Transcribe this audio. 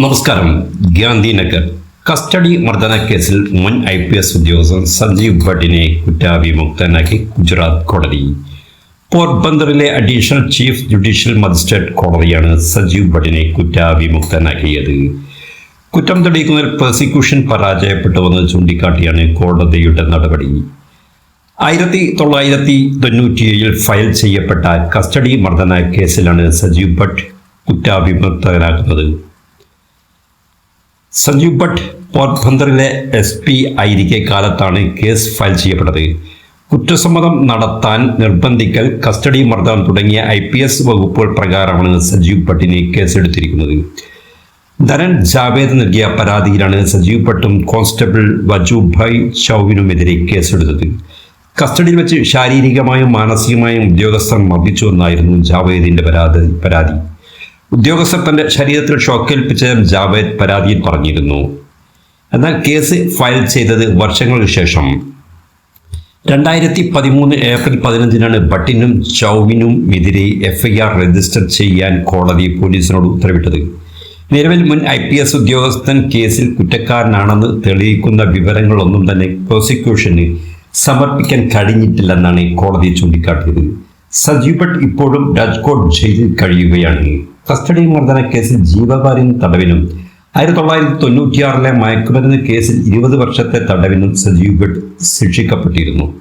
നമസ്കാരം. ഗാന്ധിനഗർ കസ്റ്റഡി മർദ്ദന കേസിൽ മുൻ ഐ പി എസ് ഉദ്യോഗസ്ഥൻ സഞ്ജീവ് ഭട്ടിനെ കുറ്റാവിമുക്തനാക്കി ഗുജറാത്ത് കോടതി. പോർബന്ദറിലെ അഡീഷണൽ ചീഫ് ജുഡീഷ്യൽ മജിസ്ട്രേറ്റ് കോടതിയാണ് സജീവ് ഭട്ടിനെ കുറ്റാവിമുക്തനാക്കിയത് കുറ്റം തെളിയിക്കുന്നതിൽ പ്രോസിക്യൂഷൻ പരാജയപ്പെട്ടുവെന്ന് ചൂണ്ടിക്കാട്ടിയാണ് കോടതിയുടെ നടപടി. ആയിരത്തി തൊള്ളായിരത്തി തൊണ്ണൂറ്റിയേഴിൽ ഫയൽ ചെയ്യപ്പെട്ട കസ്റ്റഡി മർദ്ദന കേസിലാണ് സജീവ് ഭട്ട് കുറ്റാവിമുക്തനാക്കുന്നത് സഞ്ജീവ് ഭട്ട് പോർബന്ദറിലെ എസ് പി ആയിരിക്കെ കാലത്താണ് കേസ് ഫയൽ ചെയ്യപ്പെട്ടത്. കുറ്റസമ്മതം നടത്താൻ നിർബന്ധിക്കൽ കസ്റ്റഡി മർദ്ദനം തുടങ്ങിയ ഐ പി എസ് വകുപ്പുകൾ പ്രകാരമാണ് സജീവ് ഭട്ടിനെ കേസെടുത്തിരിക്കുന്നത്. ധനൻ ജാവേദ് നൽകിയ പരാതിയിലാണ് സജീവ് ഭട്ടും കോൺസ്റ്റബിൾ വജുഭായ് ചൌവിനുമെതിരെ കേസെടുത്തത്. കസ്റ്റഡിയിൽ വെച്ച് ശാരീരികമായും മാനസികമായും ഉദ്യോഗസ്ഥർ മർദ്ദിച്ചുവെന്നായിരുന്നു ജാവേദിന്റെ പരാതി പരാതി. ഉദ്യോഗസ്ഥർ തന്റെ ശരീരത്തിൽ ഷോക്കേൽപ്പിച്ചതിന് ജാവേദ് പരാതിയിൽ പറഞ്ഞിരുന്നു. എന്നാൽ കേസ് ഫയൽ ചെയ്തത് വർഷങ്ങൾക്ക് ശേഷം. രണ്ടായിരത്തി പതിമൂന്ന് ഏപ്രിൽ പതിനഞ്ചിനാണ് ഭട്ടിനും ചൌവിനും എതിരെ എഫ്ഐആർ രജിസ്റ്റർ ചെയ്യാൻ കോടതി പോലീസിനോട് ഉത്തരവിട്ടത്. നിലവിൽ മുൻ ഐ പി എസ് ഉദ്യോഗസ്ഥൻ കേസിൽ കുറ്റക്കാരനാണെന്ന് തെളിയിക്കുന്ന വിവരങ്ങളൊന്നും തന്നെ പ്രോസിക്യൂഷന് സമർപ്പിക്കാൻ കഴിഞ്ഞിട്ടില്ലെന്നാണ് കോടതി ചൂണ്ടിക്കാട്ടിയത്. സജീവ് ഭട്ട് ഇപ്പോഴും രാജ്കോട്ട് ജയിലിൽ കഴിയുകയാണ്. കസ്റ്റഡി മർദ്ദന കേസിൽ ജീവകാര്യം തടവിനും ആയിരത്തി തൊള്ളായിരത്തി തൊണ്ണൂറ്റിയാറിലെ മയക്കുമരുന്ന് കേസിൽ ഇരുപത് വർഷത്തെ തടവിനും സജീവ് ഭട്ട് ശിക്ഷിക്കപ്പെട്ടിരുന്നു.